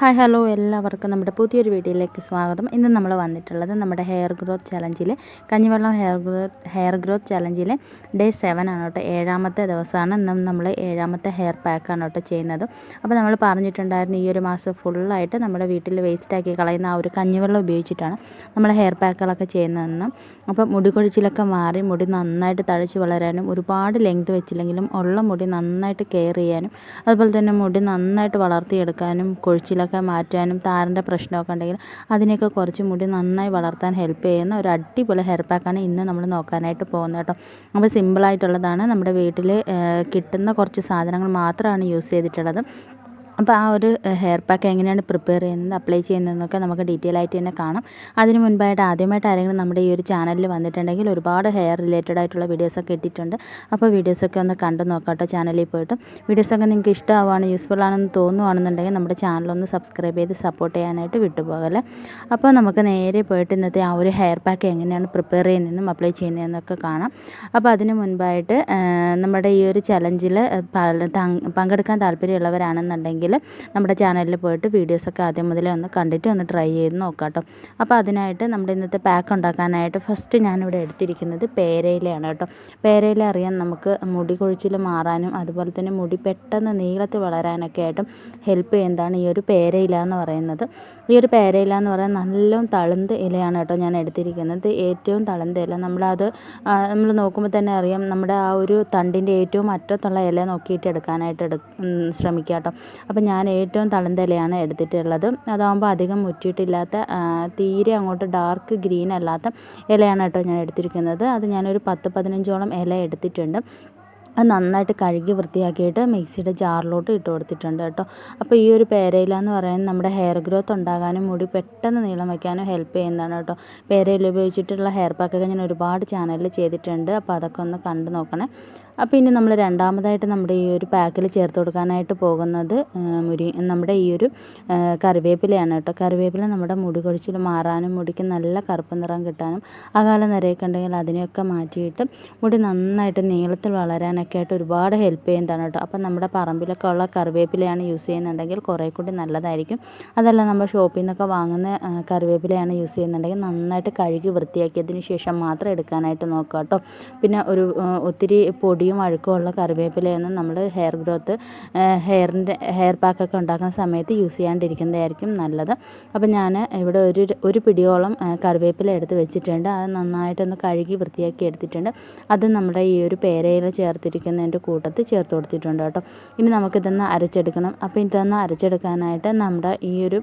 Hi hello എല്ലാവർക്കും നമ്മുടെ പുതിയൊരു വീഡിയോയിലേക്ക് സ്വാഗതം. ഇന്ന് നമ്മൾ വന്നിട്ടുള്ളത് നമ്മുടെ ഹെയർ ഗ്രോത്ത് ചലഞ്ചിൽ കഞ്ഞിവെള്ളം ഹെയർ ഗ്രോത്ത് ഹെയർ ഗ്രോത്ത് ചലഞ്ചിലെ ഡേ സെവൻ ആണ് കേട്ടോ. ഏഴാമത്തെ ദിവസമാണ്. ഇന്ന് നമ്മൾ ഏഴാമത്തെ ഹെയർ പാക്കാണ് കേട്ടോ ചെയ്യുന്നത്. അപ്പോൾ നമ്മൾ പറഞ്ഞിട്ടുണ്ടായിരുന്നു ഈ ഒരു മാസം ഫുള്ളായിട്ട് നമ്മുടെ വീട്ടിൽ വേസ്റ്റാക്കി കളയുന്ന ആ ഒരു കഞ്ഞിവെള്ളം ഉപയോഗിച്ചിട്ടാണ് നമ്മൾ ഹെയർ പാക്കുകളൊക്കെ ചെയ്യുന്നതെന്ന്. അപ്പോൾ മുടി കൊഴിച്ചിലൊക്കെ മാറി മുടി നന്നായിട്ട് തഴച്ച് വളരാനും ഒരുപാട് ലെങ്ത് വെച്ചില്ലെങ്കിലും ഉള്ള മുടി നന്നായിട്ട് കെയർ ചെയ്യാനും അതുപോലെ തന്നെ മുടി നന്നായിട്ട് വളർത്തിയെടുക്കാനും കൊഴിച്ചിലൊക്കെ മാറ്റാനും താരന്റെ പ്രശ്നമൊക്കെ ഉണ്ടെങ്കിൽ അതിനെയൊക്കെ കുറച്ച് മുടി നന്നായി വളർത്താൻ ഹെൽപ്പ് ചെയ്യുന്ന ഒരു അടിപൊളി ഹെയർ പാക്കാണ് ഇന്ന് നമ്മൾ നോക്കാനായിട്ട് പോകുന്നത് കേട്ടോ. അപ്പോൾ സിമ്പിളായിട്ടുള്ളതാണ് നമ്മുടെ വീട്ടിൽ കിട്ടുന്ന കുറച്ച് സാധനങ്ങൾ മാത്രമാണ് യൂസ് ചെയ്തിട്ടുള്ളത്. അപ്പോൾ ആ ഒരു ഹെയർ പാക്ക് എങ്ങനെയാണ് പ്രിപ്പയർ ചെയ്യുന്നത് അപ്ലൈ ചെയ്യുന്നതെന്നൊക്കെ നമുക്ക് ഡീറ്റെയിൽ ആയിട്ട് തന്നെ കാണാം. അതിന് മുൻപായിട്ട് ആദ്യമായിട്ട് ആരെങ്കിലും നമ്മുടെ ഈ ഒരു ചാനലിൽ വന്നിട്ടുണ്ടെങ്കിൽ ഒരുപാട് ഹെയർ റിലേറ്റഡ് ആയിട്ടുള്ള വീഡിയോസൊക്കെ ഇട്ടിട്ടുണ്ട്. അപ്പോൾ വീഡിയോസൊക്കെ ഒന്ന് കണ്ടു നോക്കാട്ടോ ചാനലിൽ പോയിട്ട്. വീഡിയോസൊക്കെ നിങ്ങൾക്ക് ഇഷ്ടമാവാണ് യൂസ്ഫുൾ ആണെന്ന് തോന്നുവാണെന്നുണ്ടെങ്കിൽ നമ്മുടെ ചാനലൊന്ന് സബ്സ്ക്രൈബ് ചെയ്ത് സപ്പോർട്ട് ചെയ്യാനായിട്ട് വിട്ടുപോകല്ലേ അപ്പോൾ നമുക്ക് നേരെ പോയിട്ട് ഇന്നത്തെ ആ ഒരു ഹെയർ പാക്ക് എങ്ങനെയാണ് പ്രിപ്പയർ ചെയ്യുന്നതെന്നും അപ്ലൈ ചെയ്യുന്നതെന്നൊക്കെ കാണാം. അപ്പോൾ അതിന് മുൻപായിട്ട് നമ്മുടെ ഈ ഒരു ചലഞ്ചിൽ പങ്കെടുക്കാൻ താല്പര്യമുള്ളവരാണെന്നുണ്ടെങ്കിൽ നമ്മുടെ ചാനലിൽ പോയിട്ട് വീഡിയോസൊക്കെ ആദ്യം മുതലേ ഒന്ന് കണ്ടിട്ട് ഒന്ന് ട്രൈ ചെയ്ത് നോക്കാം അപ്പോൾ അതിനായിട്ട് നമ്മുടെ ഇന്നത്തെ പാക്ക് ഉണ്ടാക്കാനായിട്ട് ഫസ്റ്റ് ഞാനിവിടെ എടുത്തിരിക്കുന്നത് പേരയിലയാണ് കേട്ടോ. പേരയില അറിയാൻ നമുക്ക് മുടി കൊഴിച്ചിൽ മാറാനും അതുപോലെ തന്നെ മുടി പെട്ടെന്ന് നീളത്തിൽ വളരാനൊക്കെ ആയിട്ടും ഹെൽപ്പ് ചെയ്യുന്നതാണ് ഈ ഒരു പേരയില എന്ന് പറയുന്നത്. ഈ ഒരു പേരയില എന്ന് പറയുന്നത് നല്ലോണം തളുന്ത് ഇലയാണ് കേട്ടോ ഞാൻ എടുത്തിരിക്കുന്നത്. ഏറ്റവും തളുന്ത ഇല. നമ്മളത് നമ്മൾ നോക്കുമ്പോൾ തന്നെ അറിയാം നമ്മുടെ ആ ഒരു തണ്ടിന്റെ ഏറ്റവും അറ്റത്തുള്ള ഇല നോക്കിയിട്ട് എടുക്കാനായിട്ട് എടു ശ്രമിക്കുക കേട്ടോ. ഞാൻ ഏറ്റവും തളന്തലയാണ് എടുത്തിട്ടുള്ളത്. അതാകുമ്പോൾ അധികം മുറ്റിയിട്ടില്ലാത്ത തീരെ അങ്ങോട്ട് ഡാർക്ക് ഗ്രീൻ അല്ലാത്ത ഇലയാണ് കേട്ടോ ഞാൻ എടുത്തിരിക്കുന്നത്. അത് ഞാനൊരു പത്ത് പതിനഞ്ചോളം ഇല എടുത്തിട്ടുണ്ട്. അത് നന്നായിട്ട് കഴുകി വൃത്തിയാക്കിയിട്ട് മിക്സിയുടെ ജാറിലോട്ട് ഇട്ട് കൊടുത്തിട്ടുണ്ട് കേട്ടോ. അപ്പോൾ ഈ ഒരു പേരയില എന്ന് പറയുന്നത് നമ്മുടെ ഹെയർ ഗ്രോത്ത് ഉണ്ടാകാനും മുടി പെട്ടെന്ന് നീളം വയ്ക്കാനും ഹെൽപ്പ് ചെയ്യുന്നതാണ് കേട്ടോ. പേരയില ഉപയോഗിച്ചിട്ടുള്ള ഹെയർ പാക്കൊക്കെ ഞാൻ ഒരുപാട് ചാനലിൽ ചെയ്തിട്ടുണ്ട്. അപ്പോൾ അതൊക്കെ ഒന്ന് കണ്ടു നോക്കണേ. അപ്പോൾ ഇനി നമ്മൾ രണ്ടാമതായിട്ട് നമ്മുടെ ഈ ഒരു പാക്കിൽ ചേർത്ത് കൊടുക്കാനായിട്ട് പോകുന്നത് മുരി നമ്മുടെ ഈ ഒരു കറിവേപ്പിലയാണ് കേട്ടോ. കറിവേപ്പില നമ്മുടെ മുടി കൊഴിച്ചിൽ മാറാനും മുടിക്ക് നല്ല കറുപ്പ് നിറം കിട്ടാനും ആ അകാല നിരയൊക്കെ ഉണ്ടെങ്കിൽ അതിനെയൊക്കെ മാറ്റിയിട്ട് മുടി നന്നായിട്ട് നീളത്തിൽ വളരാനൊക്കെ ആയിട്ട് ഒരുപാട് ഹെൽപ്പ് ചെയ്യുന്നതാണ് കേട്ടോ. അപ്പോൾ നമ്മുടെ പറമ്പിലൊക്കെ ഉള്ള കറിവേപ്പിലയാണ് യൂസ് ചെയ്യുന്നുണ്ടെങ്കിൽ കുറേ കൂടി നല്ലതായിരിക്കും. അതല്ല നമ്മൾ ഷോപ്പിൽ നിന്നൊക്കെ വാങ്ങുന്ന കറിവേപ്പിലയാണ് യൂസ് ചെയ്യുന്നുണ്ടെങ്കിൽ നന്നായിട്ട് കഴുകി വൃത്തിയാക്കിയതിന് ശേഷം മാത്രം എടുക്കാനായിട്ട് നോക്കുക കേട്ടോ. പിന്നെ ഒരു ഒത്തിരി പൊടി പൊടിയും അഴുക്കുമുള്ള കറിവേപ്പിലയൊന്നും നമ്മൾ ഹെയർ ഗ്രോത്ത് ഹെയറിന്റെ ഹെയർ പാക്കൊക്കെ ഉണ്ടാക്കുന്ന സമയത്ത് യൂസ് ചെയ്യാണ്ടിരിക്കുന്നതായിരിക്കും നല്ലത്. അപ്പോൾ ഞാൻ ഇവിടെ ഒരു ഒരു പിടിയോളം കറിവേപ്പില എടുത്ത് വെച്ചിട്ടുണ്ട്. അത് നന്നായിട്ടൊന്ന് കഴുകി വൃത്തിയാക്കി എടുത്തിട്ടുണ്ട്. അത് നമ്മുടെ ഈ ഒരു പേരയിൽ ചേർത്തിരിക്കുന്നതിന്റെ കൂട്ടത്തിൽ ചേർത്ത് കൊടുത്തിട്ടുണ്ട് കേട്ടോ. ഇനി നമുക്കിതൊന്ന് അരച്ചെടുക്കണം. അപ്പോൾ ഇതൊന്ന് അരച്ചെടുക്കാനായിട്ട് നമ്മുടെ ഈ ഒരു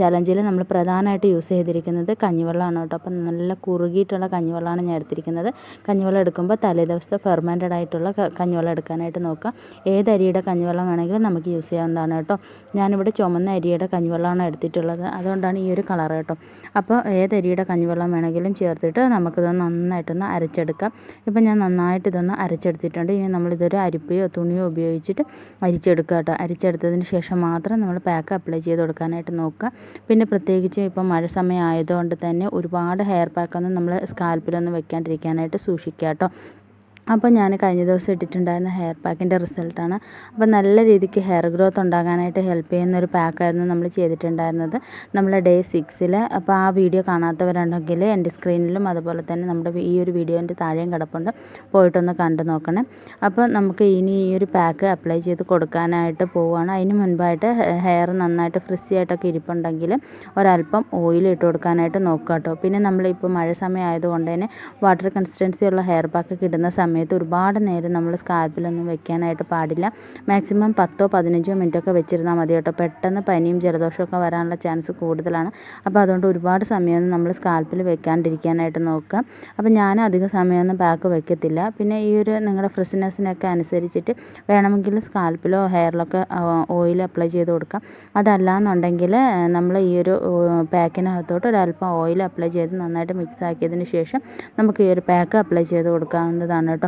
ചലഞ്ചിൽ നമ്മൾ പ്രധാനമായിട്ട് യൂസ് ചെയ്തിരിക്കുന്നത് കഞ്ഞിവെള്ളമാണ് കേട്ടോ. അപ്പം നല്ല കുറുകിയിട്ടുള്ള കഞ്ഞിവെള്ളമാണ് ഞാൻ എടുത്തിരിക്കുന്നത്. കഞ്ഞിവെള്ളം എടുക്കുമ്പോൾ തലേദിവസത്തെ ഫെർമെന്റഡ് ആയിട്ടുള്ള കഞ്ഞിവെള്ളം എടുക്കാനായിട്ട് നോക്കുക. ഏത് അരിയുടെ കഞ്ഞിവെള്ളം വേണമെങ്കിലും നമുക്ക് യൂസ് ചെയ്യാവുന്നതാണ് കേട്ടോ. ഞാനിവിടെ ചുമന്ന അരിയുടെ കഞ്ഞിവെള്ളമാണ് എടുത്തിട്ടുള്ളത്. അതുകൊണ്ടാണ് ഈ ഒരു കളർ കേട്ടോ. അപ്പോൾ ഏത് അരിയുടെ കഞ്ഞിവെള്ളം വേണമെങ്കിലും ചേർത്തിട്ട് നമുക്കിതൊന്ന് നന്നായിട്ടൊന്ന് അരച്ചെടുക്കാം. ഇപ്പം ഞാൻ നന്നായിട്ട് ഇതൊന്ന് അരച്ചെടുത്തിട്ടുണ്ട്. ഇനി നമ്മളിതൊരു അരിപ്പയോ തുണിയോ ഉപയോഗിച്ചിട്ട് അരിച്ചെടുക്കുക കേട്ടോ. അരിച്ചെടുത്തതിന് ശേഷം മാത്രം നമ്മൾ പാക്ക് അപ്ലൈ ചെയ്ത് കൊടുക്കാനായിട്ട് നോക്കുക. പിന്നെ പ്രത്യേകിച്ച് ഇപ്പം മഴ സമയം ആയതുകൊണ്ട് തന്നെ ഒരുപാട് ഹെയർ പാക്കൊന്നും നമ്മൾ സ്കാൽപ്പിലൊന്നും വെക്കാണ്ടിരിക്കാനായിട്ട് സൂക്ഷിക്കുക കേട്ടോ. അപ്പോൾ ഞാൻ കഴിഞ്ഞ ദിവസം ഇട്ടിട്ടുണ്ടായിരുന്ന ഹെയർ പാക്കിന്റെ റിസൾട്ടാണ് അപ്പോൾ നല്ല രീതിക്ക് ഹെയർ ഗ്രോത്ത് ഉണ്ടാകാനായിട്ട് ഹെൽപ്പ് ചെയ്യുന്ന ഒരു പാക്കായിരുന്നു നമ്മൾ ചെയ്തിട്ടുണ്ടായിരുന്നത്. നമ്മൾ ഡേ സിക്സിൽ അപ്പോൾ ആ വീഡിയോ കാണാത്തവരുണ്ടെങ്കിൽ എന്റെ സ്ക്രീനിലും അതുപോലെ തന്നെ നമ്മുടെ ഈ ഒരു വീഡിയോന്റെ താഴെയും കിടപ്പുണ്ട്. പോയിട്ടൊന്ന് കണ്ടു നോക്കണേ. അപ്പോൾ നമുക്ക് ഇനി ഈ ഒരു പാക്ക് അപ്ലൈ ചെയ്ത് കൊടുക്കാനായിട്ട് പോവുകയാണ്. അതിന് മുൻപായിട്ട് ഹെയർ നന്നായിട്ട് ഫ്രിസി ആയിട്ടൊക്കെ ഇരിപ്പുണ്ടെങ്കിൽ ഒരല്പം ഓയിൽ ഇട്ട് കൊടുക്കാനായിട്ട് നോക്കുക കേട്ടോ പിന്നെ നമ്മളിപ്പോൾ മഴ സമയം ആയതുകൊണ്ട് തന്നെ വാട്ടർ കൺസിസ്റ്റൻസി ഉള്ള ഹെയർ പാക്ക് കിട്ടുന്ന സമയത്ത് സമയത്ത് ഒരുപാട് നേരം നമ്മൾ സ്കാൽപ്പിലൊന്നും വെക്കാനായിട്ട് പാടില്ല. മാക്സിമം പത്തോ പതിനഞ്ചോ മിനിറ്റൊക്കെ വെച്ചിരുന്നാൽ മതി കേട്ടോ. പെട്ടെന്ന് പനിയും ജലദോഷമൊക്കെ വരാനുള്ള ചാൻസ് കൂടുതലാണ്. അപ്പോൾ അതുകൊണ്ട് ഒരുപാട് സമയമൊന്നും നമ്മൾ സ്കാൽപ്പിൽ വെക്കാണ്ടിരിക്കാനായിട്ട് നോക്കുക. അപ്പോൾ ഞാൻ അധിക സമയമൊന്നും പാക്ക് വെക്കത്തില്ല. പിന്നെ ഈ ഒരു നിങ്ങളുടെ ഫ്രഷ്നെസ്സിനൊക്കെ അനുസരിച്ചിട്ട് വേണമെങ്കിൽ സ്കാൽപ്പിലോ ഹെയറിലൊക്കെ ഓയിൽ അപ്ലൈ ചെയ്ത് കൊടുക്കാം. അതല്ല എന്നുണ്ടെങ്കിൽ നമ്മൾ ഈ ഒരു പാക്കിനകത്തോട്ട് ഒരല്പം ഓയിൽ അപ്ലൈ ചെയ്ത് നന്നായിട്ട് മിക്സ് ആക്കിയതിന് ശേഷം നമുക്ക് ഈ ഒരു പാക്ക് അപ്ലൈ ചെയ്ത് കൊടുക്കാവുന്നതാണ് കേട്ടോ.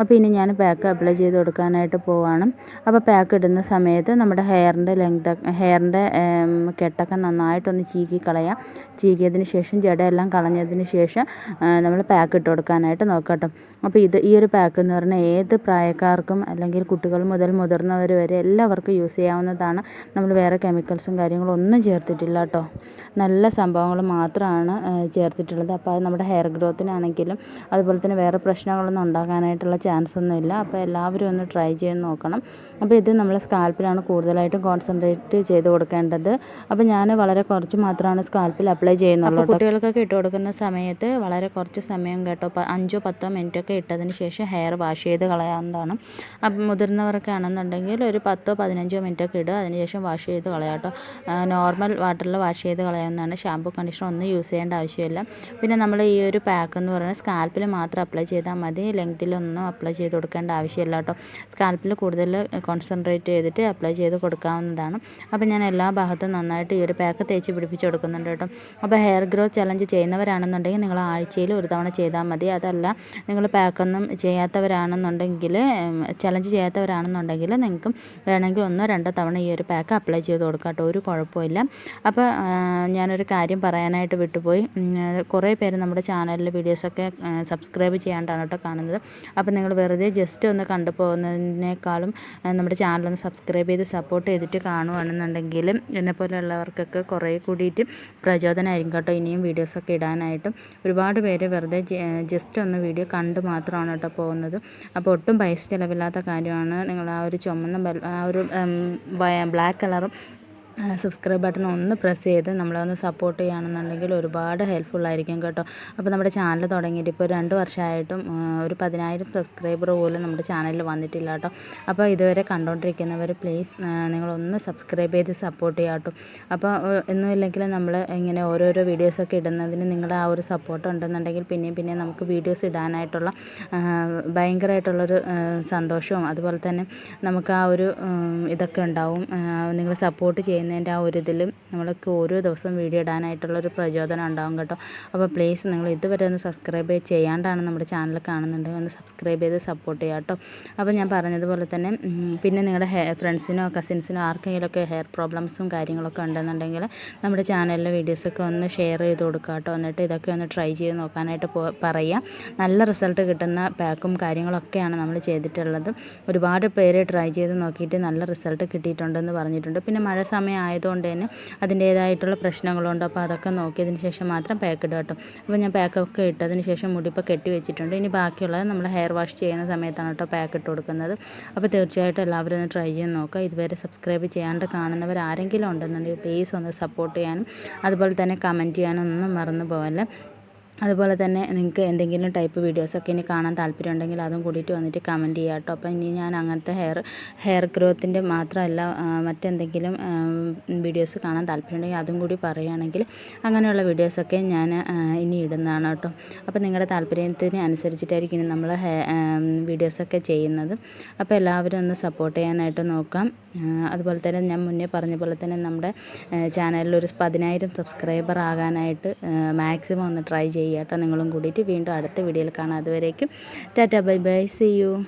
അപ്പോൾ ഇനി ഞാൻ പാക്ക് അപ്ലൈ ചെയ്ത് കൊടുക്കാനായിട്ട് പോവാണ്. അപ്പോൾ പാക്ക് ഇടുന്ന സമയത്ത് നമ്മുടെ ഹെയറിന്റെ ലെങ്ത് ഹെയറിന്റെ കെട്ടൊക്കെ നന്നായിട്ടൊന്ന് ചീകി കളയാം. ചീകിയതിന് ശേഷം ജടയെല്ലാം കളഞ്ഞതിന് ശേഷം നമ്മൾ പാക്ക് ഇട്ട് കൊടുക്കാനായിട്ട് നോക്കട്ടോ. അപ്പോൾ ഇത് ഈ ഒരു പാക്ക് എന്ന് പറഞ്ഞാൽ ഏത് പ്രായക്കാർക്കും അല്ലെങ്കിൽ കുട്ടികൾ മുതൽ മുതിർന്നവർ വരെ എല്ലാവർക്കും യൂസ് ചെയ്യാവുന്നതാണ്. നമ്മൾ വേറെ കെമിക്കൽസും കാര്യങ്ങളും ഒന്നും ചേർത്തിട്ടില്ല കേട്ടോ. നല്ല സംഭവങ്ങൾ മാത്രമാണ് ചേർത്തിട്ടുള്ളത്. അപ്പോൾ അത് നമ്മുടെ ഹെയർ ഗ്രോത്തിനാണെങ്കിലും അതുപോലെ തന്നെ വേറെ പ്രശ്നങ്ങളൊന്നും ഉണ്ടാകാനായിട്ടുള്ള ചാൻസ് ഒന്നുമില്ല അപ്പോൾ എല്ലാവരും ഒന്ന് ട്രൈ ചെയ്ത് നോക്കണം. അപ്പോൾ ഇത് നമ്മൾ സ്കാൽപ്പിലാണ് കൂടുതലായിട്ടും കോൺസെൻട്രേറ്റ് ചെയ്ത് കൊടുക്കേണ്ടത്. അപ്പോൾ ഞാൻ വളരെ കുറച്ച് മാത്രമാണ് സ്കാൽപ്പിൽ അപ്ലൈ ചെയ്യുന്നുള്ളൂ കുട്ടികൾക്കൊക്കെ ഇട്ട് കൊടുക്കുന്ന സമയത്ത് വളരെ കുറച്ച് സമയം കേട്ടോ. അഞ്ചോ പത്തോ മിനിറ്റ് ഒക്കെ ഇട്ടതിന് ശേഷം ഹെയർ വാഷ് ചെയ്ത് കളയാവുന്നതാണ്. അപ്പം മുതിർന്നവർക്കാണെന്നുണ്ടെങ്കിൽ ഒരു പത്തോ പതിനഞ്ചോ മിനിറ്റ് ഒക്കെ ഇടുക അതിനുശേഷം വാഷ് ചെയ്ത് കളയാട്ടോ നോർമൽ വാട്ടറിൽ വാഷ് ചെയ്ത് കളയാവുന്നതാണ്. ഷാമ്പു കണ്ടീഷണർ ഒന്നും യൂസ് ചെയ്യേണ്ട ആവശ്യമില്ല. പിന്നെ നമ്മൾ ഈ ഒരു പാക്ക് എന്ന് പറയുന്നത് സ്കാൽപ്പിൽ മാത്രം അപ്ലൈ ചെയ്താൽ മതി. ലെങ്തിലൊന്നും അപ്ലൈ ചെയ്ത് കൊടുക്കേണ്ട ആവശ്യമില്ല കേട്ടോ. സ്കാൽപ്പിൽ കൂടുതൽ കോൺസെൻട്രേറ്റ് ചെയ്തിട്ട് അപ്ലൈ ചെയ്ത് കൊടുക്കാവുന്നതാണ്. അപ്പോൾ ഞാൻ എല്ലാ ഭാഗത്തും നന്നായിട്ട് ഈ ഒരു പാക്ക് തേച്ച് പിടിപ്പിച്ച് കൊടുക്കുന്നുണ്ട് കേട്ടോ. അപ്പോൾ ഹെയർ ഗ്രോത്ത് ചലഞ്ച് ചെയ്യുന്നവരാണെന്നുണ്ടെങ്കിൽ നിങ്ങൾ ആഴ്ചയിൽ ഒരു തവണ ചെയ്താൽ മതി. അതല്ല നിങ്ങൾ പാക്കൊന്നും ചെയ്യാത്തവരാണെന്നുണ്ടെങ്കിൽ ചലഞ്ച് ചെയ്യാത്തവരാണെന്നുണ്ടെങ്കിൽ നിങ്ങൾക്ക് വേണമെങ്കിൽ ഒന്നോ രണ്ടോ തവണ ഈ ഒരു പാക്ക് അപ്ലൈ ചെയ്ത് കൊടുക്കാം കേട്ടോ. ഒരു കുഴപ്പമില്ല. അപ്പോൾ ഞാനൊരു കാര്യം പറയാനായിട്ട് വിട്ടുപോയി. കുറേ പേര് നമ്മുടെ ചാനലിൽ വീഡിയോസൊക്കെ സബ്സ്ക്രൈബ് ചെയ്യാണ്ടാണ് കേട്ടോ കാണുന്നത്. അപ്പോൾ നിങ്ങൾ വെറുതെ ജസ്റ്റ് ഒന്ന് കണ്ടു പോകുന്നതിനേക്കാളും നമ്മുടെ ചാനലൊന്ന് സബ്സ്ക്രൈബ് ചെയ്ത് സപ്പോർട്ട് ചെയ്തിട്ട് കാണുകയാണെന്നുണ്ടെങ്കിൽ എന്നെപ്പോലെയുള്ളവർക്കൊക്കെ കുറേ കൂടിയിട്ട് പ്രചോദനമായിരിക്കും കേട്ടോ ഇനിയും വീഡിയോസൊക്കെ ഇടാനായിട്ടും. ഒരുപാട് പേര് വെറുതെ ജസ്റ്റ് ഒന്ന് വീഡിയോ കണ്ട് മാത്രമാണ് കേട്ടോ പോകുന്നത്. അപ്പോൾ ഒട്ടും പൈസ ചിലവില്ലാത്ത കാര്യമാണ്. നിങ്ങൾ ആ ഒരു ചുമന്ന ആ ഒരു ബ്ലാക്ക് കളറും സബ്സ്ക്രൈബ് ബട്ടൺ ഒന്ന് പ്രസ് ചെയ്ത് നമ്മളൊന്ന് സപ്പോർട്ട് ചെയ്യുകയാണെന്നുണ്ടെങ്കിൽ ഒരുപാട് ഹെൽപ്ഫുള്ളായിരിക്കും കേട്ടോ. അപ്പോൾ നമ്മുടെ ചാനൽ തുടങ്ങിയിട്ട് ഇപ്പോൾ രണ്ട് വർഷമായിട്ടും ഒരു പതിനായിരം സബ്സ്ക്രൈബർ പോലും നമ്മുടെ ചാനലിൽ വന്നിട്ടില്ല കേട്ടോ. അപ്പോൾ ഇതുവരെ കണ്ടുകൊണ്ടിരിക്കുന്നവർ പ്ലീസ് നിങ്ങളൊന്ന് സബ്സ്ക്രൈബ് ചെയ്ത് സപ്പോർട്ട് ചെയ്യാം കേട്ടോ. അപ്പോൾ ഒന്നുമില്ലെങ്കിൽ നമ്മൾ ഇങ്ങനെ ഓരോരോ വീഡിയോസൊക്കെ ഇടുന്നതിന് നിങ്ങളുടെ ആ ഒരു സപ്പോർട്ട് ഉണ്ടെന്നുണ്ടെങ്കിൽ പിന്നെയും പിന്നെയും നമുക്ക് വീഡിയോസ് ഇടാനായിട്ടുള്ള ഭയങ്കരമായിട്ടുള്ളൊരു സന്തോഷവും അതുപോലെ തന്നെ നമുക്ക് ആ ഒരു ഇതൊക്കെ ഉണ്ടാവും. നിങ്ങൾ സപ്പോർട്ട് ചെയ്യുന്ന ചെയ്യുന്നതിന്റെ ആ ഒരു ഇതിലും നമ്മൾക്ക് ഓരോ ദിവസവും വീഡിയോ ഇടാനായിട്ടുള്ളൊരു പ്രചോദനം ഉണ്ടാകും കേട്ടോ. അപ്പോൾ പ്ലീസ് നിങ്ങൾ ഇതുവരെ ഒന്ന് സബ്സ്ക്രൈബ് ചെയ്യാണ്ടാണ് നമ്മുടെ ചാനൽ കാണുന്നുണ്ടെങ്കിൽ ഒന്ന് സബ്സ്ക്രൈബ് ചെയ്ത് സപ്പോർട്ട് ചെയ്യാം കേട്ടോ. അപ്പോൾ ഞാൻ പറഞ്ഞതുപോലെ തന്നെ പിന്നെ നിങ്ങളുടെ ഹെയർ ഫ്രണ്ട്സിനോ കസിൻസിനോ ആർക്കെങ്കിലുമൊക്കെ ഹെയർ പ്രോബ്ലംസും കാര്യങ്ങളൊക്കെ ഉണ്ടെന്നുണ്ടെങ്കിൽ നമ്മുടെ ചാനലിലെ വീഡിയോസൊക്കെ ഒന്ന് ഷെയർ ചെയ്ത് കൊടുക്കുക കേട്ടോ. എന്നിട്ട് ഇതൊക്കെ ഒന്ന് ട്രൈ ചെയ്ത് നോക്കാനായിട്ട് പറയുക. നല്ല റിസൾട്ട് കിട്ടുന്ന പാക്കും കാര്യങ്ങളൊക്കെയാണ് നമ്മൾ ചെയ്തിട്ടുള്ളത്. ഒരുപാട് പേര് ട്രൈ ചെയ്ത് നോക്കിയിട്ട് നല്ല റിസൾട്ട് കിട്ടിയിട്ടുണ്ടെന്ന് പറഞ്ഞിട്ടുണ്ട്. പിന്നെ മഴ സമയം ആയതുകൊണ്ട് തന്നെ അതിന്റേതായിട്ടുള്ള പ്രശ്നങ്ങളുണ്ട്. അപ്പോൾ അതൊക്കെ നോക്കിയതിന് ശേഷം മാത്രം പാക്ക് ഇടുക കേട്ടോ. അപ്പോൾ ഞാൻ പാക്കൊക്കെ ഇട്ടതിന് ശേഷം മുടി ഇപ്പോൾ കെട്ടി വെച്ചിട്ടുണ്ട്. ഇനി ബാക്കിയുള്ളത് നമ്മൾ ഹെയർ വാഷ് ചെയ്യുന്ന സമയത്താണ് കേട്ടോ പാക്ക് ഇട്ട് കൊടുക്കുന്നത്. അപ്പോൾ തീർച്ചയായിട്ടും എല്ലാവരും ഒന്ന് ട്രൈ ചെയ്യാൻ നോക്കുക. ഇതുവരെ സബ്സ്ക്രൈബ് ചെയ്യാണ്ട് കാണുന്നവർ ആരെങ്കിലും ഉണ്ടെന്നുണ്ടെങ്കിൽ പ്ലീസ് ഒന്ന് സപ്പോർട്ട് ചെയ്യാനും അതുപോലെ തന്നെ കമന്റ് ചെയ്യാനും ഒന്നും മറന്നു പോകല്ലേ അതുപോലെ തന്നെ നിങ്ങൾക്ക് എന്തെങ്കിലും ടൈപ്പ് വീഡിയോസൊക്കെ ഇനി കാണാൻ താല്പര്യം ഉണ്ടെങ്കിൽ അതും കൂടിയിട്ട് വന്നിട്ട് കമന്റ് ചെയ്യുക കേട്ടോ. അപ്പോൾ ഇനി ഞാൻ അങ്ങനത്തെ ഹെയർ ഹെയർ ഗ്രോത്തിന്റെ മാത്രമല്ല മറ്റെന്തെങ്കിലും വീഡിയോസ് കാണാൻ താല്പര്യം ഉണ്ടെങ്കിൽ അതും കൂടി പറയുകയാണെങ്കിൽ അങ്ങനെയുള്ള വീഡിയോസൊക്കെ ഞാൻ ഇനി ഇടുന്നതാണ് കേട്ടോ. അപ്പോൾ നിങ്ങളുടെ താല്പര്യത്തിന് അനുസരിച്ചിട്ടായിരിക്കും ഇനി നമ്മൾ വീഡിയോസൊക്കെ ചെയ്യുന്നത്. അപ്പോൾ എല്ലാവരും ഒന്ന് സപ്പോർട്ട് ചെയ്യാനായിട്ട് നോക്കാം. അതുപോലെ തന്നെ ഞാൻ മുന്നേ പറഞ്ഞ പോലെ തന്നെ നമ്മുടെ ചാനലിൽ ഒരു പതിനായിരം സബ്സ്ക്രൈബർ ആകാനായിട്ട് മാക്സിമം ഒന്ന് ട്രൈ ചെയ്യുക കേട്ടോ നിങ്ങളും കൂടിയിട്ട് വീണ്ടും അടുത്ത വീഡിയോയിൽ കാണാം. അതുവരേക്കും tata bye bye. See you